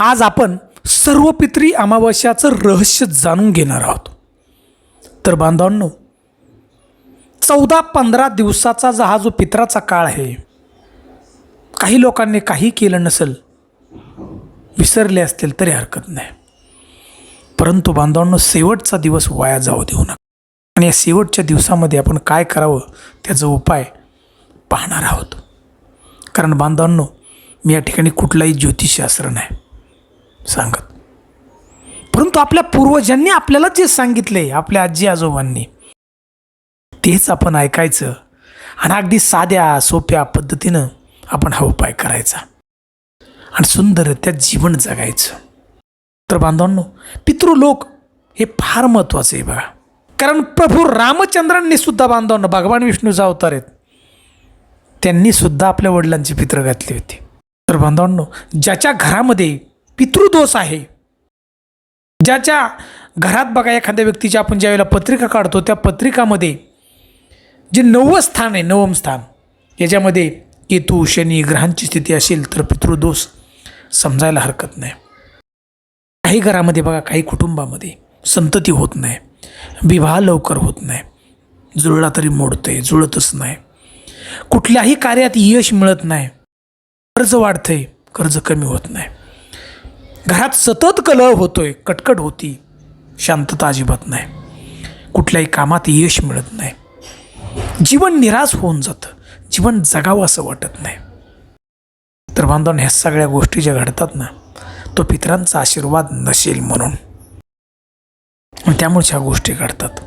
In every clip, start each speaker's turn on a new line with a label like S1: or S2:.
S1: आज आपण सर्व पित्री अमावस्याचं रहस्य जाणून घेणार आहोत. तर बांधवांनो चौदा पंधरा दिवसाचा जो हा जो पित्राचा काळ आहे काही लोकांनी काही केलं नसेल विसरले असतील तरी हरकत नाही. परंतु बांधवांनो शेवटचा दिवस वाया जाऊ देऊ नका. आणि या शेवटच्या दिवसामध्ये आपण काय करावं त्याचा उपाय पाहणार आहोत. कारण बांधवांनो मी या ठिकाणी कुठलाही ज्योतिषशास्त्र नाही. सांगत. परंतु आपल्या पूर्वजांनी आपल्याला जे सांगितले आपल्या आजी आजोबांनी तेच आपण ऐकायचं आणि अगदी साध्या सोप्या पद्धतीनं आपण हा उपाय करायचा आणि सुंदर त्या जीवन जगायचं. तर बांधवांनो पितृलोक हे फार महत्त्वाचं आहे बघा. कारण प्रभू रामचंद्रांनी सुद्धा बांधवांनो भगवान विष्णूचा अवतार आहेत. त्यांनी सुद्धा आपल्या वडिलांची पित्र घातली होती. तर बांधवांनो ज्याच्या घरामध्ये पितृदोष आहे. ज्याच्या घरात बघा एखाद्या व्यक्तीच्या आपण ज्यावेळेला पत्रिका काढतो त्या पत्रिकामध्ये जे नववं स्थान आहे नवम स्थान याच्यामध्ये केतू शनी ग्रहांची स्थिती असेल तर पितृदोष समजायला हरकत नाही. काही घरामध्ये बघा काही कुटुंबामध्ये संतती होत नाही विवाह लवकर होत नाही जुळला तरी मोडतंय जुळतच नाही. कुठल्याही कार्यात यश मिळत नाही कर्ज वाढतंय कर्ज कमी होत नाही. घरात सतत कलह होतोय कटकट होती. शांतता अजिबात नाही. कुठल्याही कामात यश मिळत नाही. जीवन निराश होऊन जातं. जीवन जगावं असं वाटत नाही. तर बांधवांना ह्या सगळ्या गोष्टी ज्या घडतात ना तो पितरांचा आशीर्वाद नसेल म्हणून. त्यामुळेच त्यामुळे ह्या गोष्टी घडतात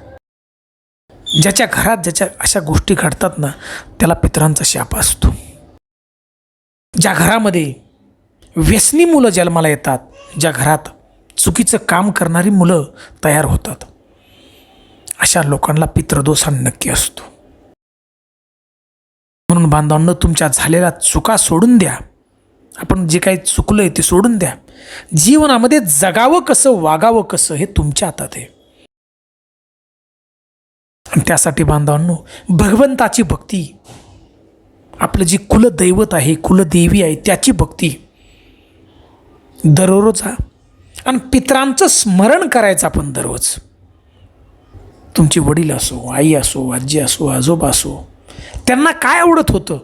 S1: ज्याच्या घरात ज्याच्या अशा गोष्टी घडतात ना त्याला पितरांचा शाप असतो. ज्या घरामध्ये व्यसनी मुलं जन्माला येतात ज्या घरात चुकीचं काम करणारी मुलं तयार होतात. अशा लोकांना पितृदोष हा नक्की असतो. म्हणून बांधवांना तुमच्या झालेल्या चुका सोडून द्या. आपण जे काही चुकलं आहे ते सोडून द्या. जीवनामध्ये जगावं कसं वागावं कसं हे तुमच्या हातात आहे. आणि त्यासाठी बांधवांनो भगवंताची भक्ती आपलं जी कुलदैवत आहे कुलदेवी आहे त्याची भक्ती दररोज हा आणि पित्रांचं स्मरण करायचं आपण दररोज. तुमचे वडील असो आई असो आजी असो आजोबा असो त्यांना काय आवडत होतं?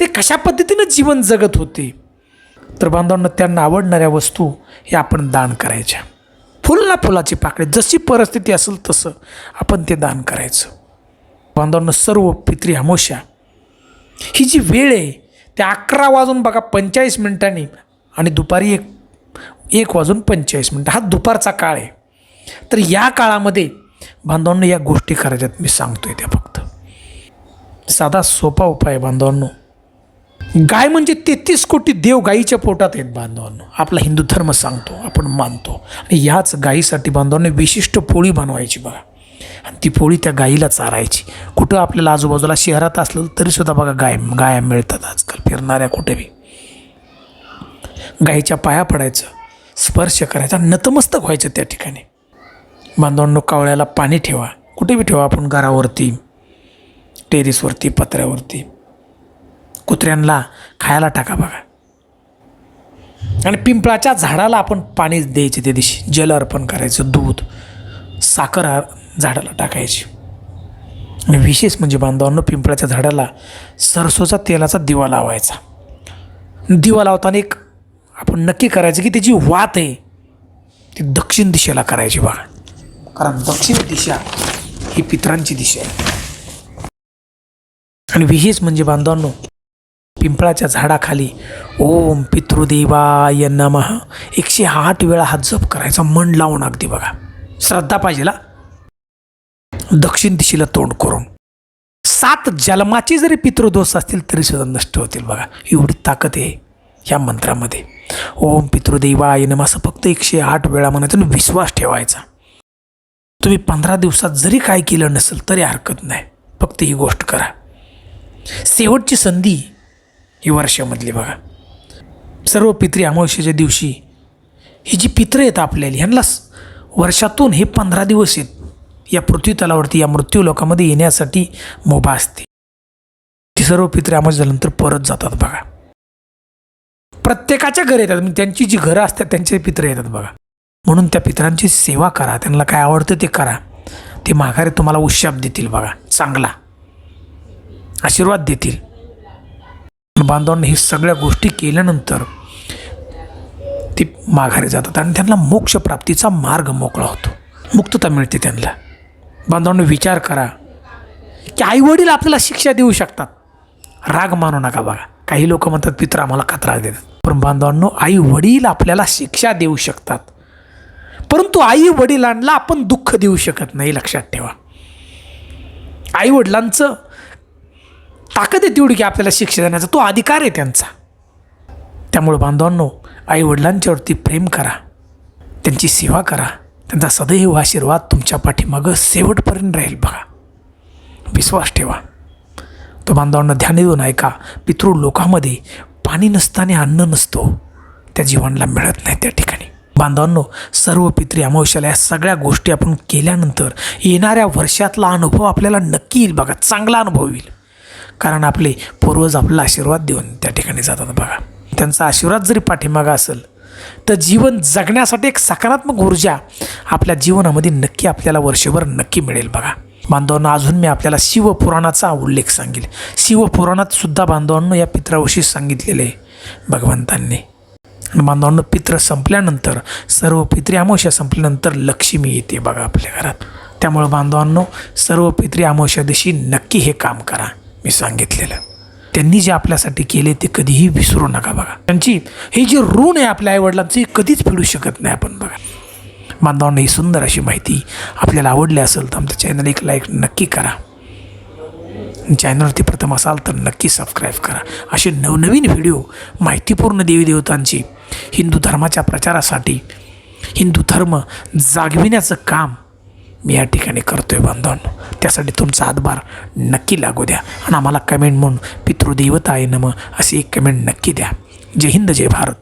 S1: ते कशा पद्धतीनं जीवन जगत होते? तर बांधवांना त्यांना आवडणाऱ्या वस्तू हे आपण दान करायच्या. फुल ना फुलाची पाकळी जशी परिस्थिती असेल तसं आपण ते दान करायचं. बांधवांना सर्व पित्री अमोशा ही जी वेळ आहे त्या अकरा वाजून बघा पंचेचाळीस मिनिटांनी आणि दुपारी एक एक वाजून पंचेचाळीस मिनटं. हा दुपारचा काळ आहे. तर या काळामध्ये बांधवांनो या गोष्टी करायच्यात मी सांगतोय त्या फक्त. साधा सोपा उपाय आहे बांधवांनो. गाय म्हणजे तेहतीस कोटी देव गायीच्या पोटात आहेत बांधवांनो. आपला हिंदू धर्म सांगतो आपण मानतो. आणि याच गायीसाठी बांधवांनी विशिष्ट पोळी बनवायची बघा. आणि ती पोळी त्या गाईला चारायची. कुठं आपल्याला आजूबाजूला शहरात असलं तरीसुद्धा बघा गाय गाया मिळतात आजकाल फिरणाऱ्या कुठेही गाईच्या पाया पडायचं. स्पर्श करायचा नतमस्तक व्हायचं त्या ठिकाणी. बांधवांनो कावळ्याला पाणी ठेवा. कुठे बी ठेवा आपण घरावरती टेरिसवरती पत्र्यावरती. कुत्र्यांना खायला टाका बघा. आणि पिंपळाच्या झाडाला आपण पाणी द्यायचे त्या दिवशी. जल अर्पण करायचं दूध साखर झाडाला टाकायची. आणि विशेष म्हणजे बांधवांनो पिंपळाच्या झाडाला सरसोचा तेलाचा दिवा लावायचा. दिवा लावताना एक आपण नक्की करायचं की त्याची वात आहे. ती दक्षिण दिशेला करायची बा कारण दक्षिण दिशा ही पितरांची दिशा आहे. आणि विशेष म्हणजे बांधवांनो पिंपळाच्या झाडाखाली ओम पितृदेवाय नम. एकशे आठ वेळा हा जप करायचा मन लावून अगदी बघा. श्रद्धा पाहिजे ना दक्षिण दिशेला तोंड करून. सात जन्माचे जरी पितृदोष असतील तरी सुद्धा नष्ट होतील बघा. एवढी ताकद आहे. या मंत्रामध्ये. ओम पितृदेवाय नमः असं फक्त एकशे आठ वेळा म्हणायचं आणि विश्वास ठेवायचा. तुम्ही पंधरा दिवसात जरी काय केलं नसेल तरी हरकत नाही. फक्त ही गोष्ट करा. शेवटची संधी ही वर्षामधली बघा. सर्व पित्री अमावस्येच्या दिवशी ही जी पित्र आहेत आपल्याला ह्यांना वर्षातून हे पंधरा दिवस आहेत या पृथ्वी तलावरती या मृत्यू लोकामध्ये येण्यासाठी मोबा असते. ती सर्व पित्री अमावस्या झाल्यानंतर परत जातात बघा. प्रत्येकाच्या घरी येतात. म्हणजे त्यांची जी घरं असतात त्यांचे पित्र येतात बघा. म्हणून त्या पितरांची सेवा करा. त्यांना काय आवडतं ते करा. ते माघारी तुम्हाला उशाप देतील बघा. चांगला. आशीर्वाद देतील. बांधवांनी हे सगळ्या गोष्टी केल्यानंतर ते माघारी जातात आणि त्यांना मोक्षप्राप्तीचा मार्ग मोकळा होतो. मुक्तता मिळते त्यांना. बांधवांनी विचार करा. की आईवडील आपल्याला शिक्षा देऊ शकतात. राग मानू नका बघा. काही लोक म्हणतात पित्र आम्हाला का देतात? पण बांधवांनो आई वडील आपल्याला शिक्षा देऊ शकतात. परंतु आई वडिलांना आपण दुःख देऊ शकत नाही लक्षात ठेवा. आई वडिलांचं ताकद आहे तेवढी की आपल्याला शिक्षा देण्याचा. तो अधिकार आहे त्यांचा. त्यामुळे बांधवांनो आई वडिलांच्यावरती प्रेम करा. त्यांची सेवा करा. त्यांचा सदैव आशीर्वाद तुमच्या पाठीमागं शेवटपर्यंत राहील बघा. विश्वास ठेवा. तो बांधवांना ध्यान देऊन ऐका. पितृ लोकामध्ये पाणी नसताना अन्न नसतो. त्या जीवनाला मिळत नाही त्या ठिकाणी. बांधवांनो सर्व पित्री अमावश्याला या सगळ्या गोष्टी आपण केल्यानंतर येणाऱ्या वर्षातला अनुभव आपल्याला नक्की येईल बघा. चांगला अनुभव येईल. कारण आपले पूर्वज आपला आशीर्वाद देऊन त्या ठिकाणी जातात बघा. त्यांचा आशीर्वाद जरी पाठीमागा असेल तर जीवन जगण्यासाठी एक सकारात्मक ऊर्जा आपल्या जीवनामध्ये नक्की आपल्याला वर्षभर नक्की मिळेल बघा. बांधवांना अजून मी आपल्याला शिवपुराणाचा उल्लेख सांगेल. शिवपुराणात सुद्धा बांधवांनो या पित्राविषयी सांगितलेले आहे भगवंतांनी. बांधवांनो पित्र संपल्यानंतर सर्व पित्री अमावस्या संपल्यानंतर लक्ष्मी येते बघा आपल्या घरात. त्यामुळं बांधवांनो सर्व पित्री अमावस्या दिवशी नक्की हे काम करा मी सांगितलेलं. त्यांनी जे आपल्यासाठी केले ते कधीही विसरू नका बघा. त्यांची हे जे ऋण आहे आपल्या आईवडिलांचं हे कधीच फेडू शकत नाही आपण बघा. बांधवांना ही सुंदर अशी माहिती आपल्याला आवडली असेल तर आमचं चॅनल एक लाईक नक्की करा. चॅनलवरती प्रथम असाल तर नक्की सबस्क्राईब करा. असे नवनवीन व्हिडिओ माहितीपूर्ण देवी देवतांची हिंदू धर्माच्या प्रचारासाठी हिंदू धर्म जागविण्याचं काम मी या ठिकाणी करतो आहे बांधवांनो त्यासाठी तुमचा हातभार नक्की लागू द्या. आणि आम्हाला कमेंट म्हणून पितृदेवता आहे नम अशी एक कमेंट नक्की द्या. जय हिंद जय भारत.